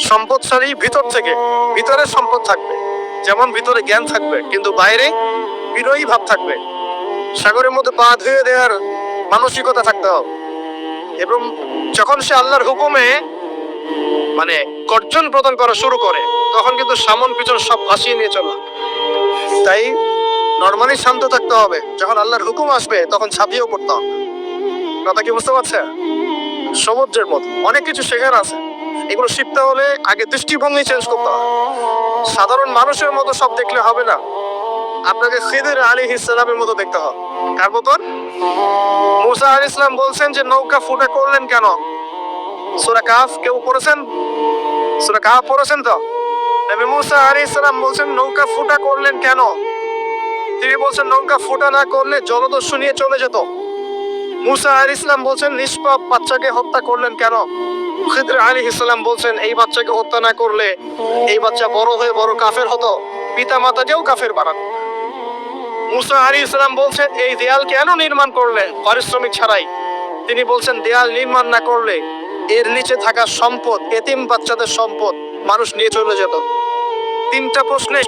সম্পদশালী ভিতর থেকে, ভিতরে সম্পদ থাকবে। যেমন ভিতরে জ্ঞান থাকবে, কিন্তু বাইরে বিনয়ী ভাব থাকবে। সাগরের মধ্যে পা ধুয়ে দেওয়ার মানসিকতা থাকতে হবে। এবং যখন সে আল্লাহর হুকুমে মানে গর্জন প্রদান করা শুরু করে, তখন কিন্তু সামন পিছন সব ভাসিয়ে নিয়ে চলা। তাই নর্মালি শান্ত থাকতে হবে। যখন আল্লাহর হুকুম আসবে, তখন ছাপিয়েও পড়তে হবে। কথা কি বুঝতে পারছেন? সমুদ্রের মতো। অনেক কিছু শেখার আছে। এগুলো শিখতে হলে আগে দৃষ্টিভঙ্গি চেঞ্জ করতে হবে। সাধারণ মানুষের মতো সব দেখলে হবে না। আপনাকে খিদির আলী ইসলামের মতো দেখতে হবে। কার মতন মুসা আলী ইসলাম বলছেন যে, নৌকা ফুটা করলেন কেন? সুরা কাফ কেউ পড়েছেন? সুরা কাফ পড়েছেন তো? নবী মুসা আলী ইসলাম বলছেন, নৌকা ফুটা করলেন কেন? তিনি বলছেন, নৌকা ফুটা না করলে জলদস্যু নিয়ে চলে যেত। মুসা আলী ইসলাম বলছেন, নিষ্পাপ বাচ্চাকে হত্যা করলেন কেন? খিদর আলী ইসলাম বলছেন, এই বাচ্চাকে হত্যা না করলে এই বাচ্চা বড় হয়ে বড় কাফের হতো পিতা মাতাকেও কাফের বানান মুসা আলী ইসলাম বলছেন, এই দেয়াল কেন নির্মাণ করলেন পারিশ্রমিক ছাড়াই? তিনি বলছেন, দেয়াল নির্মাণ না করলে এর নিচে থাকা সম্পদ, এতিম বাচ্চাদের সম্পদ মানুষ নিয়ে চলে যেত। তিনটা প্রশ্নে